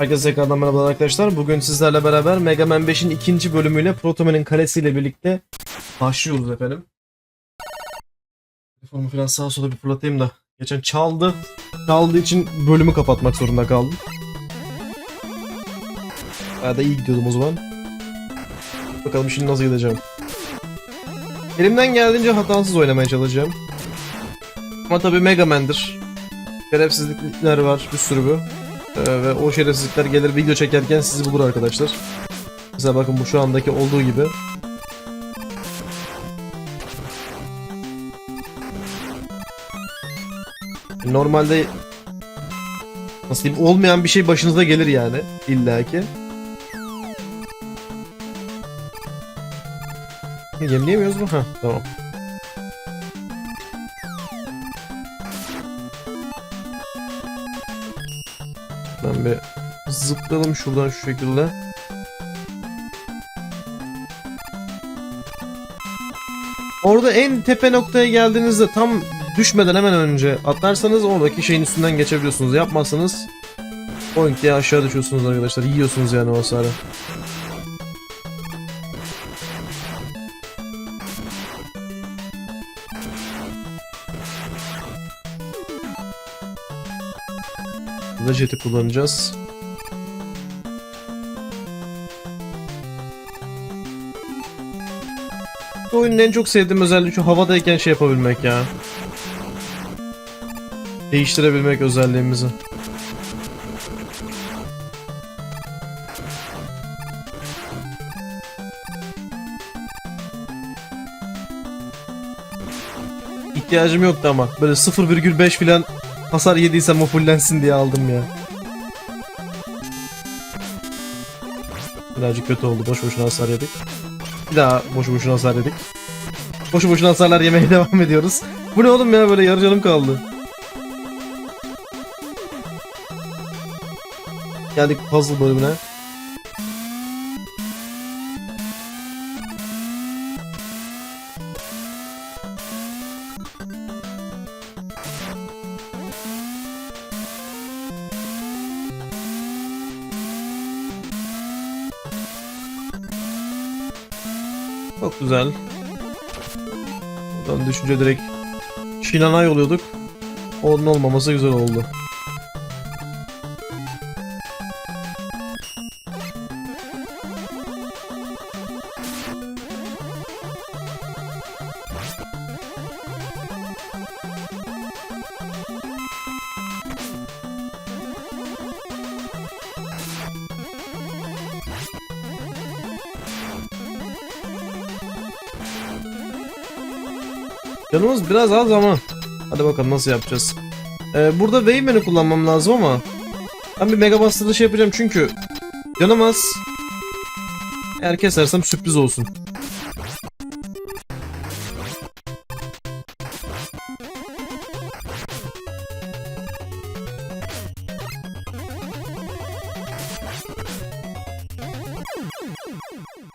Herkese tekrardan merhaba arkadaşlar. Bugün sizlerle beraber Mega Man 5'in ikinci bölümüyle Protoman'ın kalesiyle birlikte başlıyoruz efendim. Telefonumu falan sağa sola bir fırlatayım da. Geçen çaldı. Çaldığı için bölümü kapatmak zorunda kaldım. Bayağı da iyi gidiyordum o zaman. Bakalım şimdi nasıl gideceğim. Elimden geldiğince hatasız oynamaya çalışacağım. Ama tabii Mega Man'dir. Şerefsizlikler var bir sürü bu. Ee, ve o şerefsizlikler gelir video çekerken sizi bulur arkadaşlar. Mesela bakın bu şu andaki olduğu gibi. Normalde nasıl diyeyim olmayan bir şey başınıza gelir yani illaki. Yemleyemiyoruz mu? Ha tamam. Zıplayalım şuradan şu şekilde. Orada en tepe noktaya geldiğinizde tam düşmeden hemen önce atlarsanız oradaki şeyin üstünden geçebiliyorsunuz. Yapmazsanız point diye aşağı düşüyorsunuz arkadaşlar. Yiyorsunuz yani o hasarı. Burada jeti kullanacağız. Oyunun en çok sevdiğim özelliği şu havadayken şey yapabilmek ya. Değiştirebilmek özelliğimizi. İhtiyacım yoktu ama böyle 0,5 filan hasar yediysem o fullensin diye aldım ya. Birazcık kötü oldu. Boş boşuna hasar yedik. Bir daha boşu boşuna hasar yedik. Boşu boşuna hasarlar yemeye devam ediyoruz. Bu ne oğlum ya böyle yarı canım kaldı. Geldik puzzle bölümüne. Düşünce direkt Şinan'a yoluyorduk. Onun olmaması güzel oldu. Canımız biraz az ama. Hadi bakalım nasıl yapacağız. Ee, burada Wayman'ı kullanmam lazım ama. Ben bir Mega Buster'da şey yapacağım çünkü. Canım az. Eğer kesersem sürpriz olsun.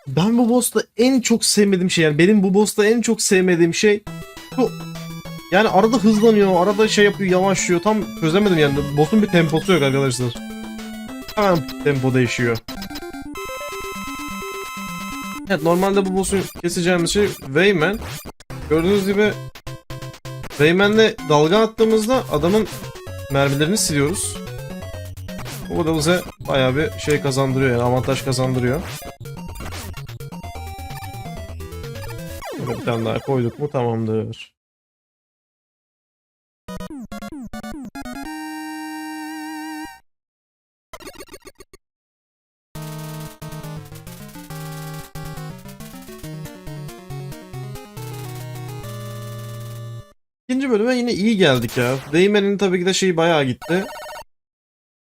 Ben bu boss'ta en çok sevmediğim şey yani benim bu boss'ta en çok sevmediğim şey bu yani arada hızlanıyor, arada şey yapıyor, yavaşlıyor. Tam çözemedim yani. Boss'un bir temposu yok arkadaşlar. Hemen tempo değişiyor. Evet normalde bu boss'un keseceğimiz şey Wayman. Gördüğünüz gibi Wayman'le dalga attığımızda adamın mermilerini siliyoruz. Bu da bize bayağı bir şey kazandırıyor yani avantaj kazandırıyor. Böyle bir daha koyduk mu tamamdır. İkinci bölüme yine iyi geldik ya. Değmen'in tabii ki de şeyi bayağı gitti.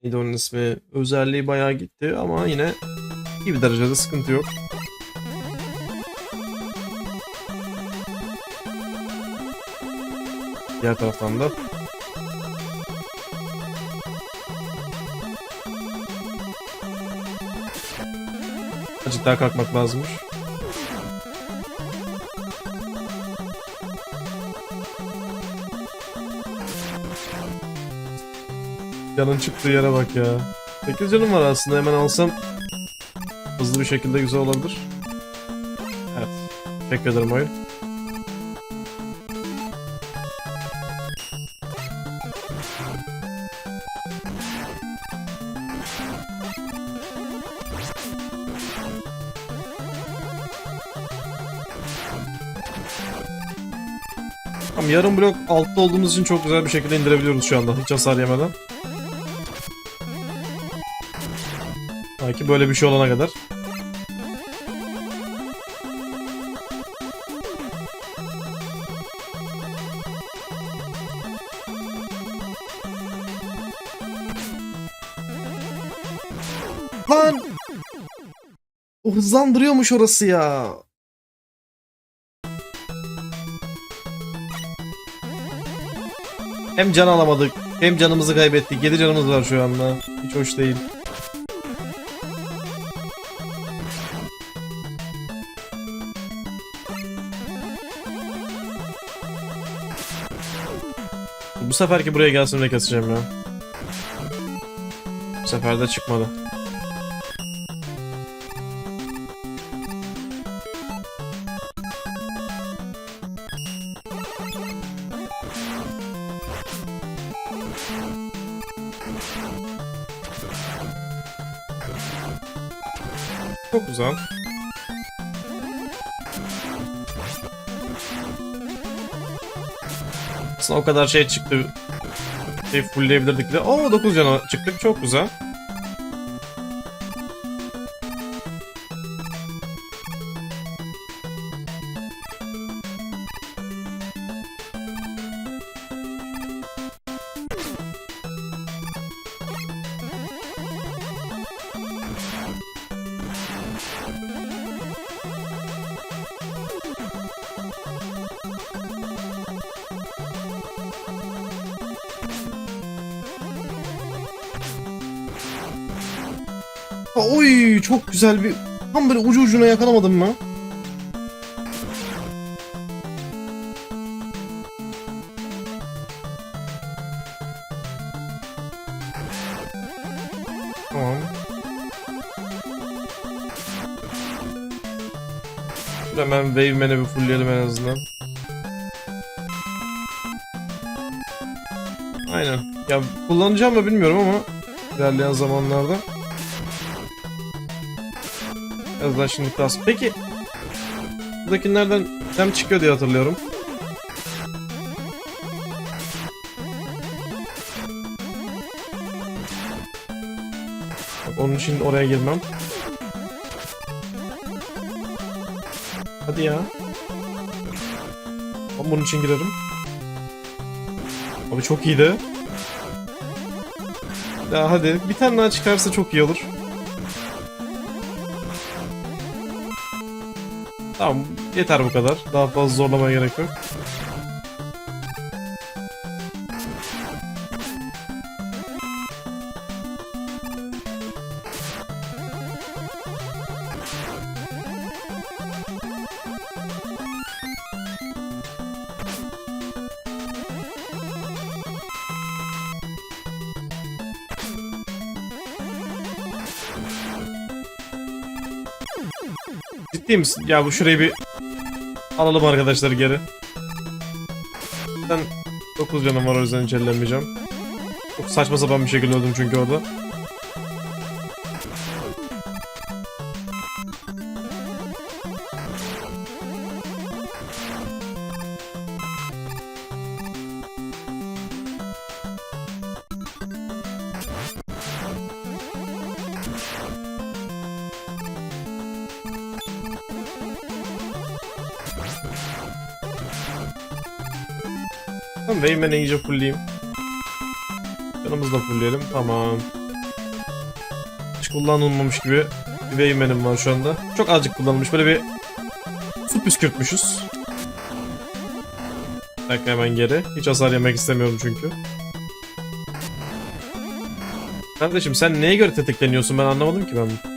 Neydi onun ismi? Özelliği bayağı gitti ama yine iyi bir derecede sıkıntı yok. Diğer taraftan da. Azıcık daha kalkmak lazımmış. Canın çıktığı yere bak ya. 8 canım var aslında hemen alsam hızlı bir şekilde güzel olabilir. Evet. Teşekkür ederim oyun. Tamam yarım blok altta olduğumuz için çok güzel bir şekilde indirebiliyoruz şu anda hiç hasar yemeden. Belki böyle bir şey olana kadar. Lan! O hızlandırıyormuş orası ya. Hem can alamadık, hem canımızı kaybettik. 7 canımız var şu anda. Hiç hoş değil. Bu seferki buraya gelsin de keseceğim ya. Bu sefer de çıkmadı. O kadar şey çıktı. Şey fullleyebilirdik de. Oo 9 cana çıktık. Çok güzel. Oy çok güzel bir... Tam böyle ucu ucuna yakalamadım mı? Tamam. Hemen Wave Man'i bir fullleyelim en azından. Aynen. Ya kullanacağım mı bilmiyorum ama ilerleyen zamanlarda. Şimdi kas. Peki buradakilerden hem çıkıyor diye hatırlıyorum. Onun için oraya girmem. Hadi ya. Ben bunun için girerim. Abi çok iyiydi. Ya hadi bir tane daha çıkarsa çok iyi olur. Tamam yeter bu kadar. Daha fazla zorlamaya gerek yok. Ciddi misin? Ya bu şurayı bir alalım arkadaşlar geri. Ben 9 canım var o yüzden hiç ellemeyeceğim. Çok saçma sapan bir şekilde öldüm çünkü orada. Tamam Wayman'i iyice fullleyeyim. Canımızı da fullleyelim. Tamam. Hiç kullanılmamış gibi bir Wayman'im var şu anda. Çok azıcık kullanılmış. Böyle bir su püskürtmüşüz. Belki hemen geri. Hiç hasar yemek istemiyorum çünkü. Kardeşim sen neye göre tetikleniyorsun ben anlamadım ki ben.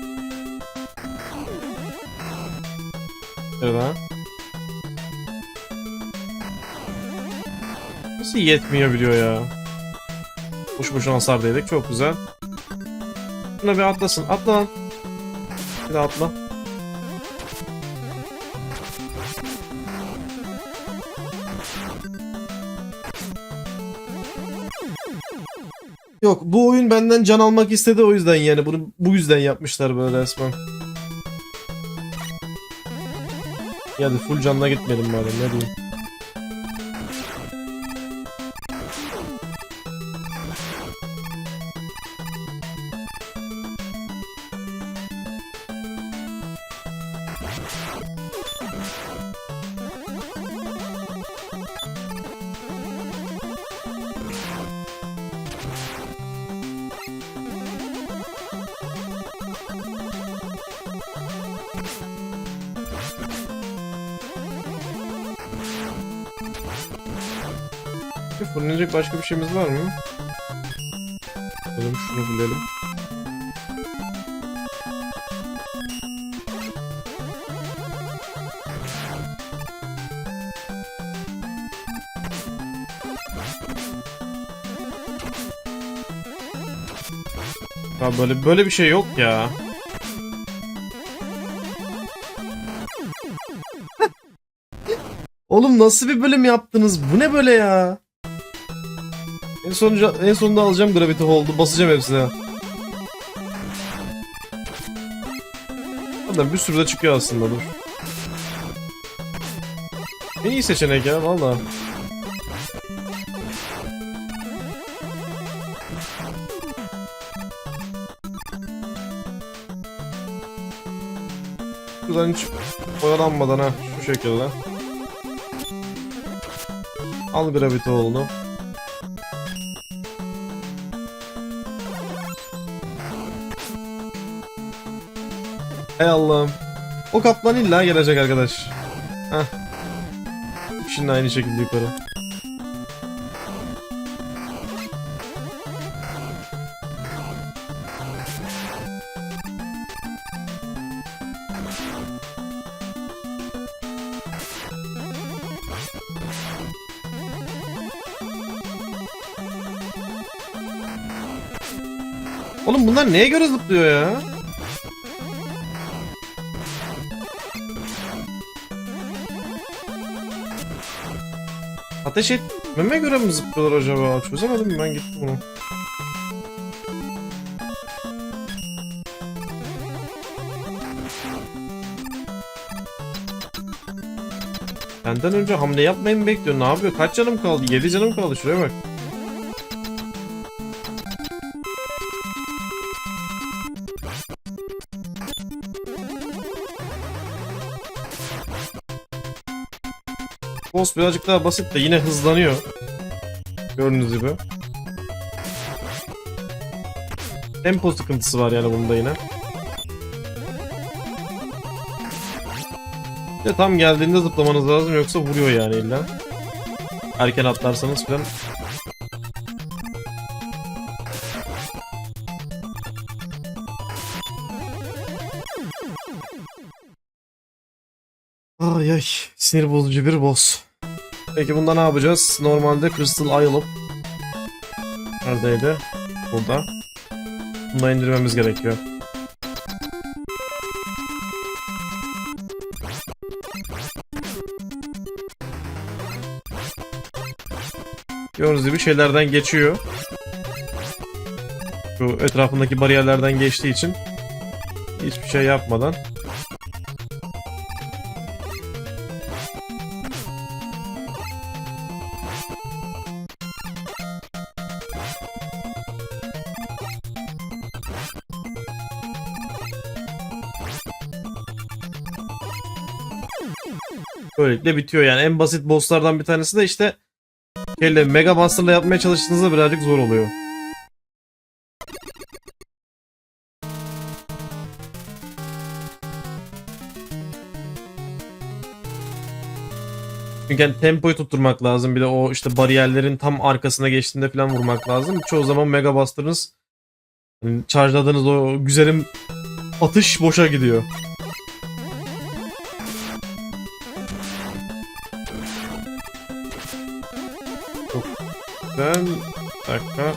Yetmiyor biliyor ya. Boş boşuna hasar değdik çok güzel. Şuna bir atlasın. Atla lan. Bir daha atla. Yok bu oyun benden can almak istedi o yüzden yani bunu bu yüzden yapmışlar böyle resmen. Yani full canla gitmedim bari ne diyeyim. Bir şeyimiz var mı? Bakalım şunu bulalım. Ya böyle böyle bir şey yok ya. Oğlum nasıl bir bölüm yaptınız? Bu ne böyle ya? Sonunda, en sonunda alacağım Gravity Hold'u. Basacağım hepsine. Zaten bir sürü de çıkıyor aslında dur. En iyi seçenek ya valla. Şuradan hiç oyalanmadan ha şu şekilde. Al Gravity Hold'u. Ey Allah'ım. O kaplan illa gelecek arkadaş. Heh. Şimdi aynı şekilde yukarı. Oğlum bunlar neye göre zıplıyor ya? Ateş etmeme göre mi zıplıyorlar acaba? Çözemedim ben gitti bunu. Benden önce hamle yapmayı mı bekliyor? Ne yapıyor? Kaç canım kaldı? 7 canım kaldı. Şuraya bak. Boss birazcık daha basit de yine hızlanıyor. Gördüğünüz gibi. Tempo sıkıntısı var yani bunda yine. Ya tam geldiğinde zıplamanız lazım yoksa vuruyor yani illa. Erken atlarsanız falan. Ay ay sinir bozucu bir boss. Peki bunda ne yapacağız? Normalde Crystal Isle'ı Neredeydi? Burada. Bunu indirmemiz gerekiyor. Gördüğünüz gibi şeylerden geçiyor. Şu etrafındaki bariyerlerden geçtiği için hiçbir şey yapmadan Böylelikle bitiyor yani. En basit bosslardan bir tanesi de işte şeyle Mega Buster'la yapmaya çalıştığınızda birazcık zor oluyor. Çünkü yani tempoyu tutturmak lazım. Bir de o işte bariyerlerin tam arkasına geçtiğinde falan vurmak lazım. Çoğu zaman Mega Buster'ınız yani charge'ladığınız o güzelim atış boşa gidiyor. Ben dakika.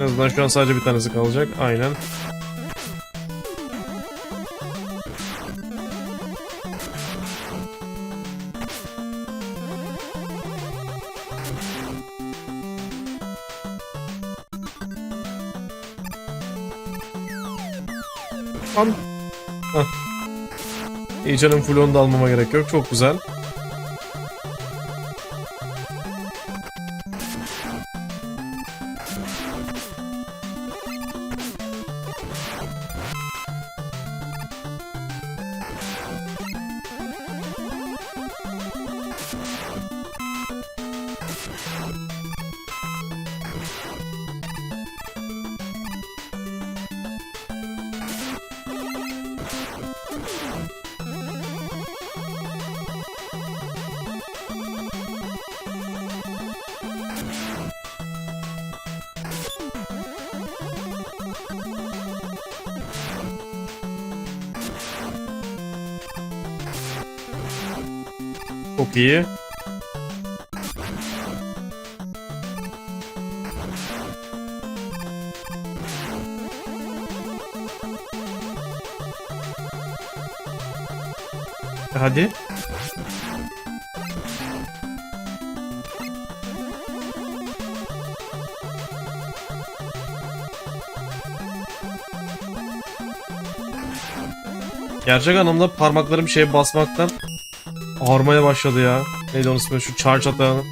En azından şu an sadece bir tanesi kalacak. Aynen. Lan. Hah. İyi canım full onu da almama gerek yok. Çok güzel. Çok iyi. Hadi. Gerçek anlamda parmaklarım şeye basmaktan ağrımaya başladı ya. Neydi onun ismi? Şu charge atağını.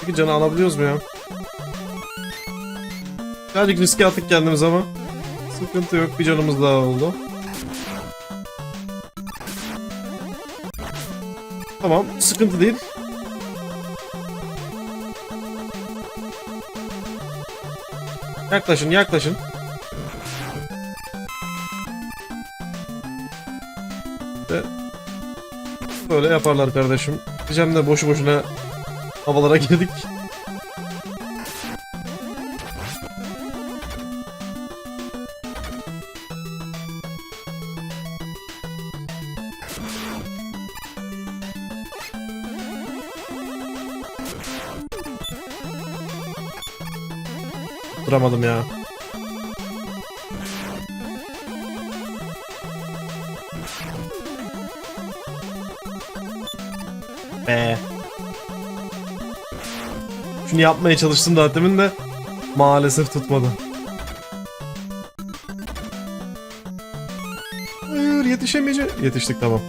Peki canı alabiliyoruz mu ya? Birazcık riske attık kendimiz ama. Sıkıntı yok. Bir canımız daha oldu. Tamam. Sıkıntı değil. Yaklaşın yaklaşın. Ve böyle yaparlar kardeşim. Diyeceğim de boşu boşuna havalara girdik. Duramadım ya. Be. Şunu yapmaya çalıştım daha demin de maalesef tutmadı. Hayır yetişemeyeceğim. Yetiştik tamam.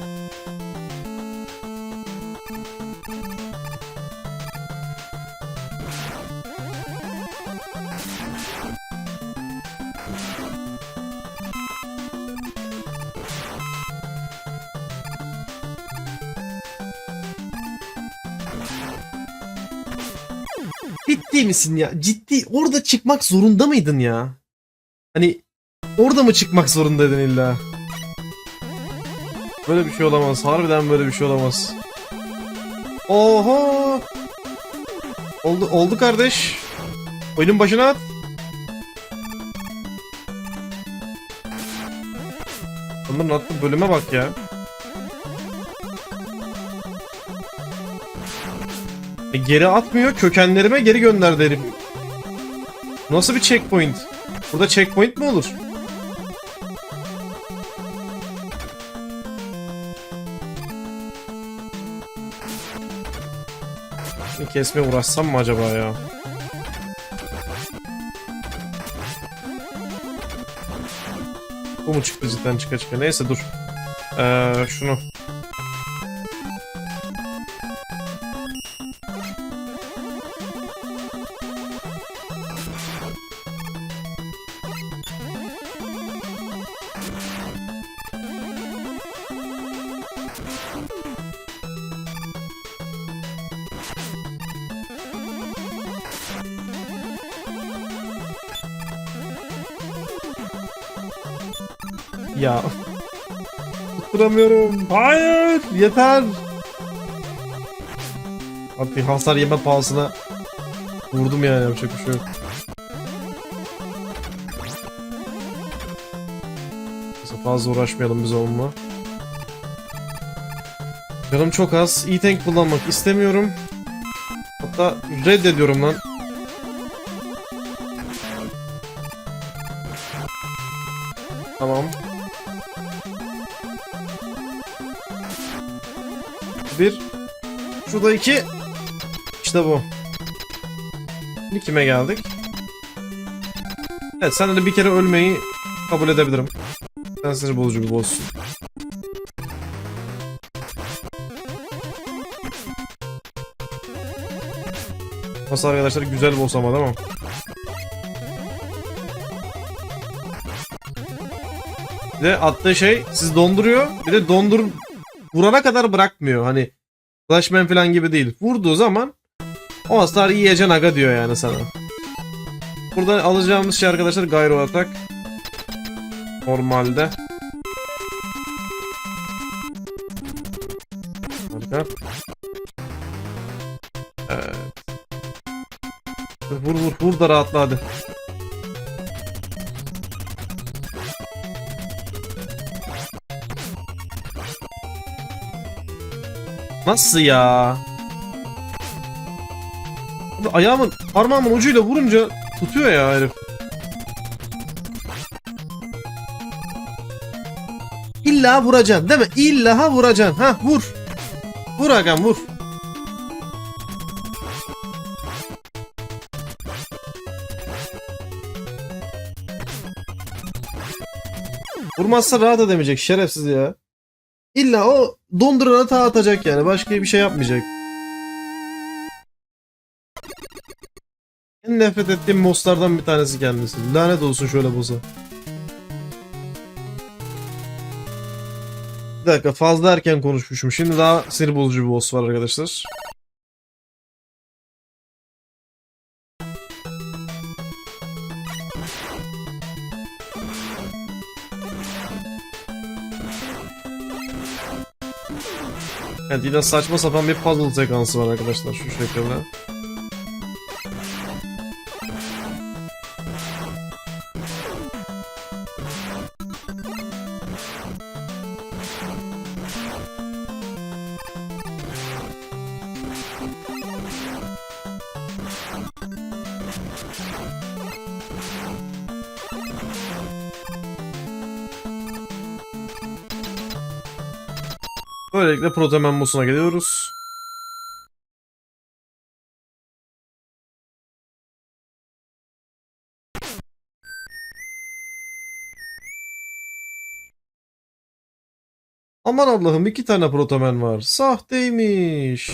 Ciddi misin ya? Ciddi. Orada çıkmak zorunda mıydın ya? Hani orada mı çıkmak zorundaydın illa? Böyle bir şey olamaz. Harbiden böyle bir şey olamaz. Oho! Oldu oldu kardeş. Oyunun başına at. Onların attığı bölüme bak ya. E, geri atmıyor. Kökenlerime geri gönder derim. Nasıl bir checkpoint? Burada checkpoint mi olur? Şimdi kesmeye uğraşsam mı acaba ya? Bu mu çıktı cidden çıka çıka? Neyse dur. Ee, şunu. kuramıyorum. Hayır yeter. Abi hasar yeme pahasına vurdum yani yapacak bir şey yok. Mesela fazla uğraşmayalım biz onunla. Canım çok az. E-tank kullanmak istemiyorum. Hatta reddediyorum lan. Şurada iki. İşte bu. Şimdi kime geldik? Evet sen de bir kere ölmeyi kabul edebilirim. Sen sinir bozucu bir boss'sun. Nasıl arkadaşlar güzel boss ama değil mi? Bir de attığı şey sizi donduruyor. Bir de dondur vurana kadar bırakmıyor. Hani Flashman falan gibi değil. Vurduğu zaman o hasar yiyeceksin aga diyor yani sana. Burada alacağımız şey arkadaşlar gyro atak. Normalde. Harika. Evet. Vur vur vur da rahatla hadi. Nasıl ya? Abi ayağımın parmağımın ucuyla vurunca tutuyor ya herif. İlla vuracaksın değil mi? İlla ha vuracaksın. Ha vur. Vur agam vur. Vurmazsa rahat edemeyecek şerefsiz ya. İlla o dondurana ta atacak yani. Başka bir şey yapmayacak. En nefret ettiğim bosslardan bir tanesi kendisi. Lanet olsun şöyle boss'a. Bir dakika fazla erken konuşmuşum. Şimdi daha sinir bozucu bir boss var arkadaşlar. Evet yine saçma sapan bir puzzle sekansı var arkadaşlar şu şekilde. Böylelikle Protemen boss'una geliyoruz. Aman Allah'ım iki tane Protemen var. Sahteymiş.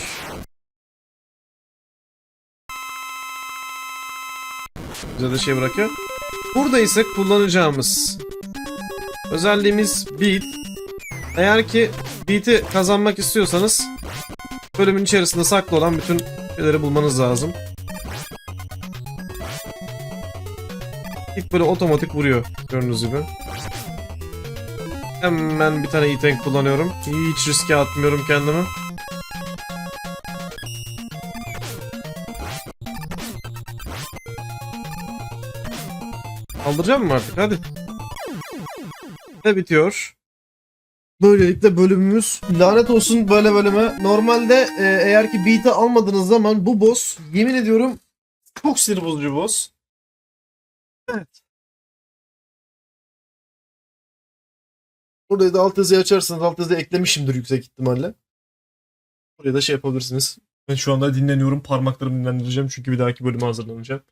Bize de şey bırakıyor. Burada ise kullanacağımız özelliğimiz Beat. Eğer ki Beat'i kazanmak istiyorsanız bölümün içerisinde saklı olan bütün şeyleri bulmanız lazım. İlk böyle otomatik vuruyor gördüğünüz gibi. Hemen bir tane E-Tank kullanıyorum. Hiç riske atmıyorum kendimi. Kaldıracağım mı artık? Hadi. Ve bitiyor. Böylelikle bölümümüz lanet olsun böyle bölüme. Normalde e, eğer ki beat'i almadığınız zaman bu boss yemin ediyorum çok sinir bozucu boss. Evet. Burayı da alt yazıyı açarsanız alt yazıyı eklemişimdir yüksek ihtimalle. Buraya da şey yapabilirsiniz. Ben şu anda dinleniyorum. Parmaklarımı dinlendireceğim çünkü bir dahaki bölüme hazırlanacağım.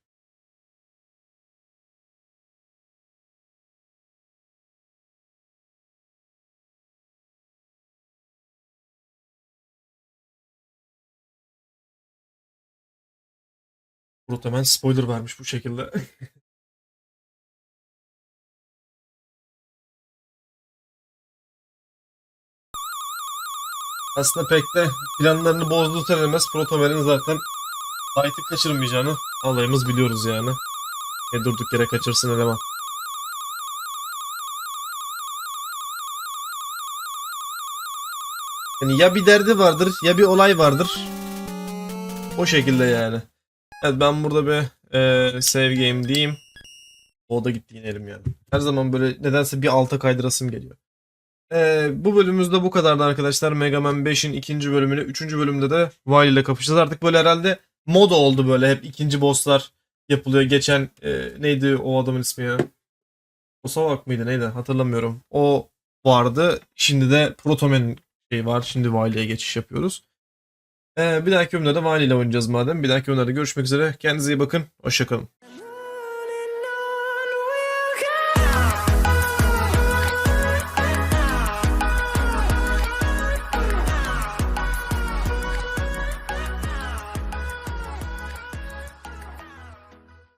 Murat hemen spoiler vermiş bu şekilde. Aslında pek de planlarını bozduğu söylenemez. Protomer'in zaten Fight'ı kaçırmayacağını alayımız biliyoruz yani. Ne durduk yere kaçırsın eleman. Yani ya bir derdi vardır ya bir olay vardır. O şekilde yani. Evet ben burada bir e, save game diyeyim. O da gitti yine elim yani. Her zaman böyle nedense bir alta kaydırasım geliyor. Ee, bu bölümümüzde bu kadardı arkadaşlar. Mega Man 5'in ikinci bölümünü. Üçüncü bölümde de Wily ile kapışacağız. Artık böyle herhalde moda oldu böyle. Hep ikinci bosslar yapılıyor. Geçen e, neydi o adamın ismi ya? Osavak mıydı neydi hatırlamıyorum. O vardı. Şimdi de Protoman şey var. Şimdi Wily'e geçiş yapıyoruz. Ee, bir dahaki bölümde de Wily ile oynayacağız madem. Bir dahaki bölümlerde görüşmek üzere. Kendinize iyi bakın. Hoşçakalın.